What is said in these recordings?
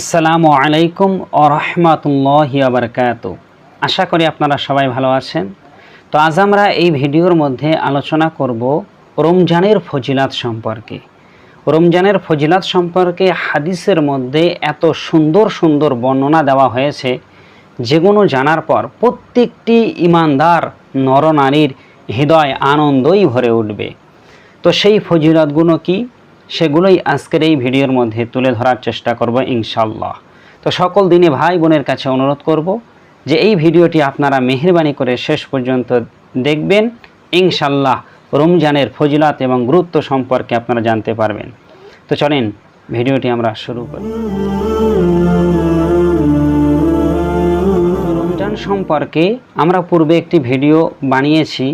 আসসালামু আলাইকুম ও রহমতুল্লাহি আবরকাত আশা করি আপনারা সবাই ভালো আছেন। তো আজ আমরা এই ভিডিওর মধ্যে আলোচনা করব রমজানের ফজিলাত সম্পর্কে। রমজানের ফজিলাত সম্পর্কে হাদিসের মধ্যে এত সুন্দর সুন্দর বর্ণনা দেওয়া হয়েছে, যেগুলো জানার পর প্রত্যেকটি ইমানদার, নরনারীর হৃদয় আনন্দই ভরে উঠবে। তো সেই ফজিলতগুলো কি? সেগুলোই আজকের এই ভিডিওর মধ্যে তুলে ধরার চেষ্টা করব ইনশাল্লাহ তো সকল দিনে ভাই বোনের কাছে অনুরোধ করব যে এই ভিডিওটি আপনারা মেহরবানি করে শেষ পর্যন্ত দেখবেন। ইনশাল্লাহ রমজানের ফজিলাত এবং গুরুত্ব সম্পর্কে আপনারা জানতে পারবেন। তো চলেন ভিডিওটি আমরা শুরু করি। রমজান সম্পর্কে আমরা পূর্বে একটি ভিডিও বানিয়েছি।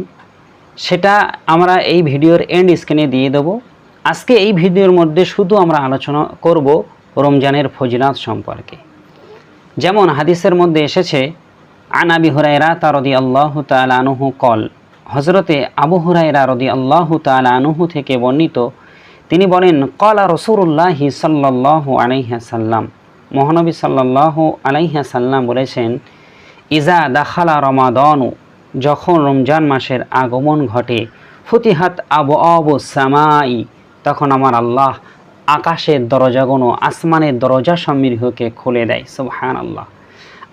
সেটা আমরা এই ভিডিওর এন্ড স্ক্রিনে দিয়ে দেবো। আজকে এই ভিডিওর মধ্যে শুধু আমরা আলোচনা করব রমজানের ফজিলাত সম্পর্কে। যেমন হাদিসের মধ্যে এসেছে আনাবি হুরাইরা তারদি আল্লাহ তাল আনুহু কল হজরতে আবু হুরাইরা রদি আল্লাহ তাল আনুহু থেকে বর্ণিত, তিনি বলেন, কলা রসুল্লাহি সাল্লাহ আলাইহাসাল্লাম মহানবী সাল্লাহ আলাইহাসাল্লাম বলেছেন, ইজা দাখালা রমাদনু যখন রমজান মাসের আগমন ঘটে, ফুতিহাত আবু আবু সামাই তখন আমার আল্লাহ আকাশের দরজাগুলো আসমানের দরজা সমৃহকে খুলে দেয়। সুবহান আল্লাহ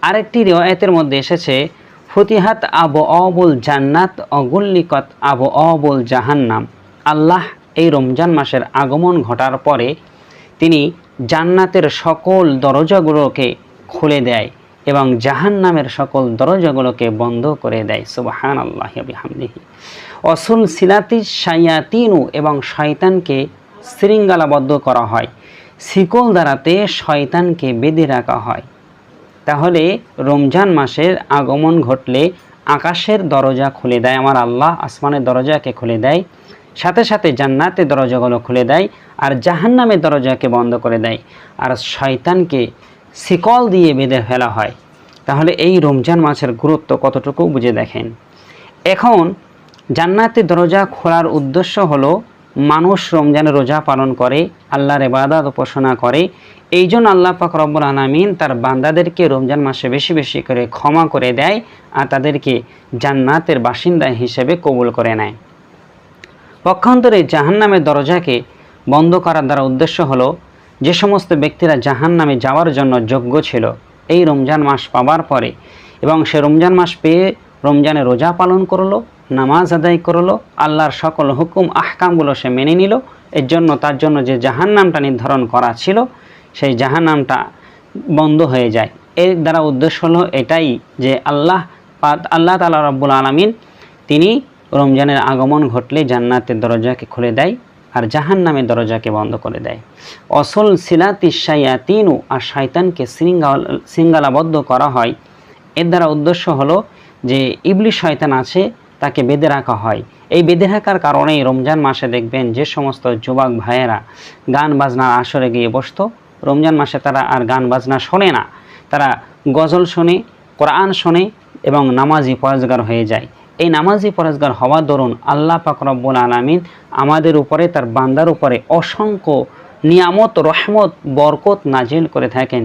আরেকটি রেওয়ায়তের মধ্যে এসেছে, ফতিহাত আবু অবুল জান্নাত অগুল্লিকত আবু অবুল জাহান্নাম। আল্লাহ এই রমজান মাসের আগমন ঘটার পরে তিনি জান্নাতের সকল দরজাগুলোকে খুলে দেয়। এবং জাহান্নামের সকল দরজাগুলোকে বন্ধ করে দেয়। সুবাহান আল্লাহ হামদিহি অসুল সিলাতি শায়াতিনু এবং শয়তানকে শৃঙ্গালাবদ্ধ করা হয়। শিকল দ্বারাতে শয়তানকে বেঁধে রাখা হয়। তাহলে রমজান মাসের আগমন ঘটলে আকাশের দরজা খুলে দেয় আমার আল্লাহ, আসমানের দরজাকে খুলে দেয়, সাথে সাথে জান্নাতের দরজাগুলো খুলে দেয় আর জাহান্নামের দরজাকে বন্ধ করে দেয়। আর শয়তানকে শিকল দিয়ে বেঁধে ফেলা হয়। তাহলে এই রমজান মাসের গুরুত্ব কতটুকু বুঝে দেখেন? এখন জান্নাতের দরজা খোলার উদ্দেশ্য হলো মানুষ রমজানের রোজা পালন করে, আল্লাহর এবাদত উপাসনা করে। এই জন্য আল্লাহ পাক রব্বুল আলমিন তার বান্দাদেরকে রমজান মাসে বেশি বেশি করে ক্ষমা করে দেয় আর তাদেরকে জান্নাতের বাসিন্দা হিসেবে কবুল করে নেয়। পক্ষান্তরে জাহান্নামের দরজাকে বন্ধ করার দ্বারা উদ্দেশ্য হলো যে সমস্ত ব্যক্তিরা জাহান নামে যাওয়ার জন্য যোগ্য ছিল, এই রমজান মাস পাবার পরে এবং সে রমজান মাস পেয়ে রমজানে রোজা পালন করল, নামাজ আদায় করল, আল্লাহর সকল হুকুম, আহকামগুলো সে মেনে নিল, এর জন্য তার জন্য যে জাহান নামটা নির্ধারণ করা ছিল, সেই জাহান নামটা বন্ধ হয়ে যায়। এর দ্বারা উদ্দেশ্য হলো এটাই যে আল্লাহ আল্লাহ তালা রব্বুল আলমিন তিনি রমজানের আগমন ঘটলে জান্নাতের দরজাকে খুলে দেয়। আর জাহান নামের দরজাকে বন্ধ করে দেয়। অসল সিলাতি শায়াতিনু, আর শয়তানকে শৃঙ্গাল শৃঙ্গালাবদ্ধ করা হয়। এর দ্বারা উদ্দেশ্য হলো যে ইবলি শয়তান আছে, তাকে বেঁধে রাখা হয়। এই বেঁধে রাখার কারণেই রমজান মাসে দেখবেন যে সমস্ত যুবক ভাইয়েরা গান বাজনার আসরে গিয়ে বসতো। রমজান মাসে তারা আর গান বাজনা শোনে না। তারা গজল শোনে, কোরআন শোনে এবং নামাজি পরেজগার হয়ে যায়। এই নামাজি পরেজগার হওয়ার দরুন আল্লাহ পাকরব্বুল আলমিন আমাদের উপরে, তার বান্দার উপরে অসংখ্য নিয়ামত, রহমত, বরকত নাজিল করে থাকেন।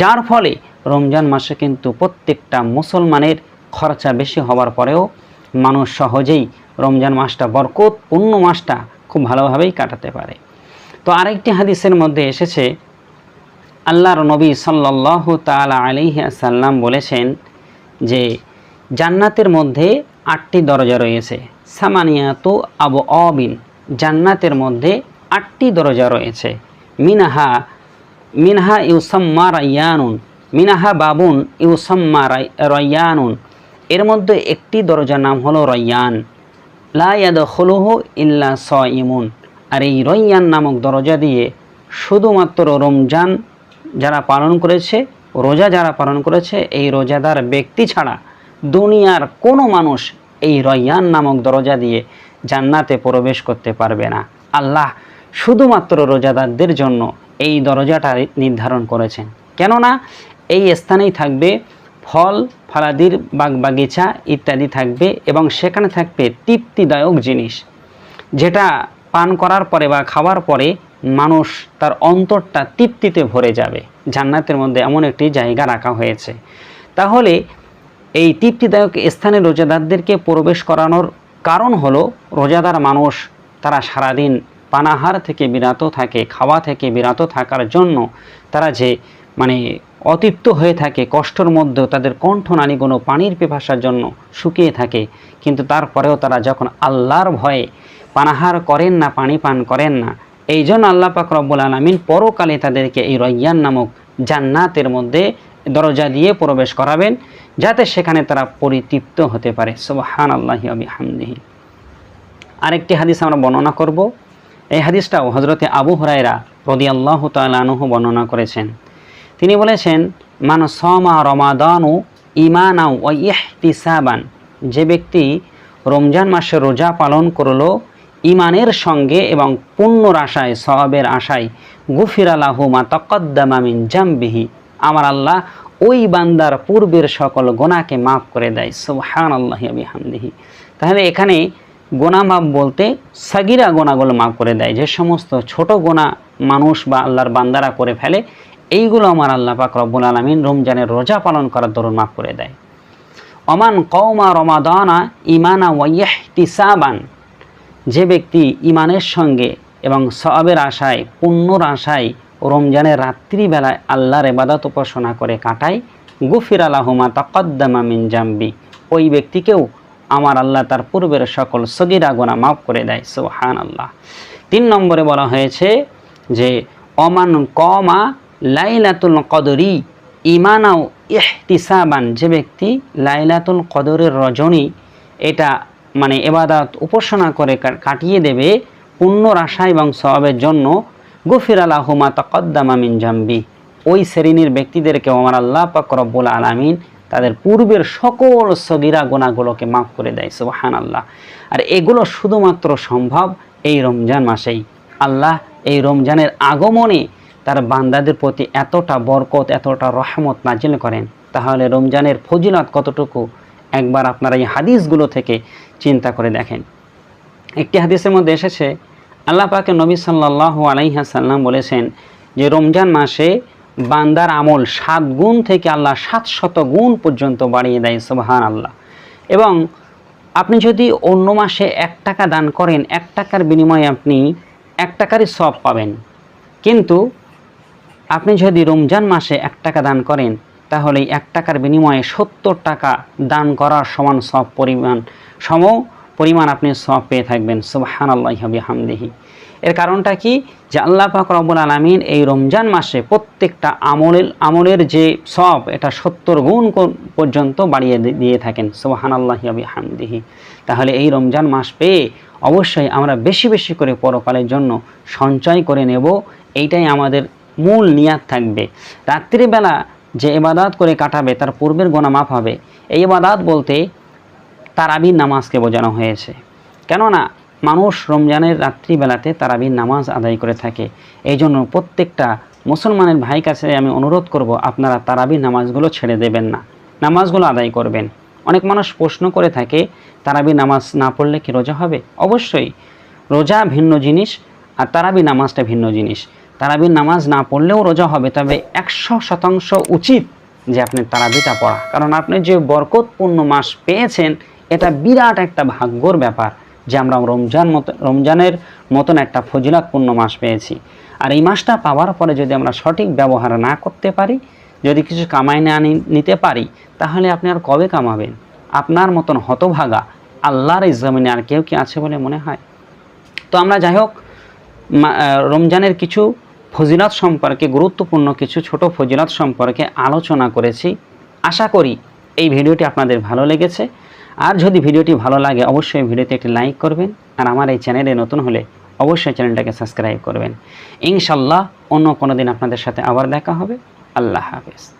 যার ফলে রমজান মাসে কিন্তু প্রত্যেকটা মুসলমানের খরচা বেশি হওয়ার পরেও মানুষ সহজেই রমজান মাসটা বরকত পূর্ণ মাসটা খুব ভালোভাবেই কাটাতে পারে। তো আরেকটি হাদিসের মধ্যে এসেছে, আল্লাহর নবী সাল্লাহ তালা আলিহাসাল্লাম বলেছেন যে, জান্নাতের মধ্যে আটটি দরজা রয়েছে। সামানিয়াতু আবু অবিন জান্নাতের মধ্যে আটটি দরজা রয়েছে। মিনাহা, মিনহা ইউসাম্মা রাইয়ানুন, মিনাহা বাবুন ইউসাম্মা রয়ানুন এর মধ্যে একটি দরজার নাম হলো রয়ান লায়াদ হলুহ ইল্লা স ইমুন আর এই রয়ান নামক দরজা দিয়ে শুধুমাত্র রমজান যারা পালন করেছে, রোজা যারা পালন করেছে, এই রোজাদার ব্যক্তি ছাড়া দুনিয়ার কোনো মানুষ এই রয়ান নামক দরজা দিয়ে জান্নাতে প্রবেশ করতে পারবে না। আল্লাহ শুধুমাত্র রোজাদারদের জন্য এই দরজাটা নির্ধারণ করেছেন। কেননা এই স্থানেই থাকবে ফল, ফলাদির বাগ বাগিচা ইত্যাদি থাকবে এবং সেখানে থাকবে তৃপ্তিদায়ক জিনিস। যেটা পান করার পরে বা খাওয়ার পরে মানুষ তার অন্তরটা তৃপ্তিতে ভরে যাবে। জান্নাতের মধ্যে এমন একটি জায়গা রাখা হয়েছে। তাহলে এই তৃপ্তিদায়ক স্থানে রোজাদারদেরকে প্রবেশ করানোর কারণ হলো, রোজাদার মানুষ তারা সারাদিন পানাহার থেকে বিরত থাকে, খাওয়া থেকে বিরত থাকার জন্য তারা যে মানে অতৃপ্ত হয়ে থাকে, কষ্টর মধ্যেও তাদের কণ্ঠনালী কোনো পানির পিপাসার জন্য শুকিয়ে থাকে, কিন্তু তারপরেও তারা যখন আল্লাহর ভয়ে পানাহার করেন না, পানি পান করেন না, এই জন্য আল্লাহ পাক রব্বুল আলমিন পরকালে তাদেরকে এই রയ്যান নামক জান্নাতের মধ্যে দরজা দিয়ে প্রবেশ করাবেন। যাতে সেখানে তারা পরিতৃপ্ত হতে পারে। সুবহান আল্লাহি হামদিহি আরেকটি হাদিস আমরা বর্ণনা করব। এই হাদিসটাও হজরতে আবু হরাইরা রদি আল্লাহ তালহ বর্ণনা করেছেন। তিনি বলেছেন, মান সমা রমাদানু ইমানাউ ও ইহতিসাবান। যে ব্যক্তি রমজান মাসে রোজা পালন করল ইমানের সঙ্গে এবং পুণ্যর আশায় সবাবের আশায় গুফির মা তকদ্দামামিন জামবিহি। আমার আল্লাহ ওই বান্দার পূর্বের সকল গোনাকে মাফ করে দেয়। সুবহান আল্লাহ হামদিহি তাহলে এখানে গোনা মাপ বলতে সাগিরা গোনাগুলো মাফ করে দেয়। যে সমস্ত ছোট গোনা মানুষ বা আল্লাহর বান্দারা করে ফেলে, এইগুলো আমার আল্লাহ পাক রব্বুল আলমিন রমজানের রোজা পালন করার দরুন মাফ করে দেয়। অমান কৌমা রমাদানা ইমানা ওয়াইহতিসাবান যে ব্যক্তি ইমানের সঙ্গে এবং সবের আশায়, পুণ্যর আশায় রমজানের রাত্রিবেলায় আল্লাহর এবাদত উপাসনা করে কাটায় গুফির আলাহুমা তকদ্দামা মিন জাম্বি। ওই ব্যক্তিকেও আমার আল্লাহ তার পূর্বের সকল সগিরা গোনা মাফ করে দেয় সোহান আল্লাহ তিন নম্বরে বলা হয়েছে যে অমান কমা লাইলাতুল কদরি ইমানাও ইহতিসাবান, যে ব্যক্তি লাইলাতুল কদরের রজনী, এটা মানে এবাদাত উপাসনা করে কাটিয়ে দেবে পুণ্যর আশা এবং স্বভাবের জন্য গুফির আলাহুমা তকদ্দামা জাম্বি। ওই শ্রেণির ব্যক্তিদেরকে আমার আল্লাহ পাক রব্বুল আলামিন তাদের পূর্বের সকল সগিরা গোনাগুলোকে মাফ করে দেয় সুবাহান আল্লাহ আর এগুলো শুধুমাত্র সম্ভব এই রমজান মাসেই। আল্লাহ এই রমজানের আগমনে তার বান্দাদের প্রতি এতটা বরকত, এতটা রহমত নাজিল করেন। তাহলে রমজানের ফজিলত কতটুকু? একবার আপনারা এই হাদিসগুলো থেকে চিন্তা করে দেখেন। একটি হাদিসের মধ্যে এসেছে আল্লাহ পাকে নবী সাল্লাহ আলাইহাসাল্লাম বলেছেন যে রমজান মাসে বান্দার আমল সাত গুণ থেকে আল্লাহ সাত শত গুণ পর্যন্ত বাড়িয়ে দেয় সুবাহান আল্লাহ এবং আপনি যদি অন্য মাসে এক টাকা দান করেন, এক টাকার বিনিময়ে আপনি এক টাকারই সব পাবেন। কিন্তু আপনি যদি রমজান মাসে এক টাকা দান করেন, তাহলে এক টাকার বিনিময়ে সত্তর টাকা দান করার সমান সব পরিমাণ সম পরিমাণ আপনি সব পেয়ে থাকবেন সুবাহান আল্লাহ হামদিহি এর কারণটা কি? যে আল্লাহ পাক আলমিন এই রমজান মাসে প্রত্যেকটা আমলের আমলের যে সব এটা সত্তর গুণ পর্যন্ত বাড়িয়ে দিয়ে থাকেন সুবাহান আল্লাহ হামদিহি তাহলে এই রমজান মাস পেয়ে অবশ্যই আমরা বেশি বেশি করে পরকালের জন্য সঞ্চয় করে নেব, এইটাই আমাদের মূল নিয়াত থাকবে। রাত্রিবেলা যে এবাদাত করে কাটাবে, তার পূর্বের গোনা মাফ হবে। এই এবাদাত বলতে তারাবির নামাজকে বোঝানো হয়েছে। কেননা, মানুষ রমজানের রাত্রিবেলাতে তারাবির নামাজ আদায় করে থাকে। এই জন্য প্রত্যেকটা মুসলমানের ভাই কাছে আমি অনুরোধ করব, আপনারা তারাবির নামাজগুলো ছেড়ে দেবেন না। নামাজগুলো আদায় করবেন। অনেক মানুষ প্রশ্ন করে থাকে তারাবি নামাজ না পড়লে কি রোজা হবে? অবশ্যই, রোজা ভিন্ন জিনিস আর তারাবি নামাজটা ভিন্ন জিনিস। তারাবির নামাজ না পড়লেও রোজা হবে, তবে একশো শতাংশ উচিত যে আপনি তারাবিটা পড়া। কারণ আপনি যে বরকতপূর্ণ মাস পেয়েছেন এটা বিরাট একটা ভাগ্যর ব্যাপার যে আমরা রমজান মতো, রমজানের মতন একটা ফজিলাতপূর্ণ মাস পেয়েছি। আর এই মাসটা পাওয়ার পরে যদি আমরা সঠিক ব্যবহার না করতে পারি, যদি কিছু কামাই না নিতে পারি, তাহলে আপনি আর কবে কামাবেন? আপনার মতন হতভাগা আল্লাহর এই জমিনে আর কেউ কি আছে বলে মনে হয়? তো আমরা যাই হোক রমজানের কিছু ফজিলত সম্পর্কে, গুরুত্বপূর্ণ কিছু ছোট ফজিলত সম্পর্কে আলোচনা করেছি। আশা করি এই ভিডিওটি আপনাদের ভালো লেগেছে। আর যদি ভিডিওটি ভালো লাগে, অবশ্যই ভিডিওতে একটি লাইক করবেন। আর আমার এই চ্যানেলে নতুন হলে অবশ্যই চ্যানেলটাকে সাবস্ক্রাইব করবেন। ইনশাল্লাহ অন্য কোনো দিন আপনাদের সাথে আবার দেখা হবে। আল্লাহ হাফেজ।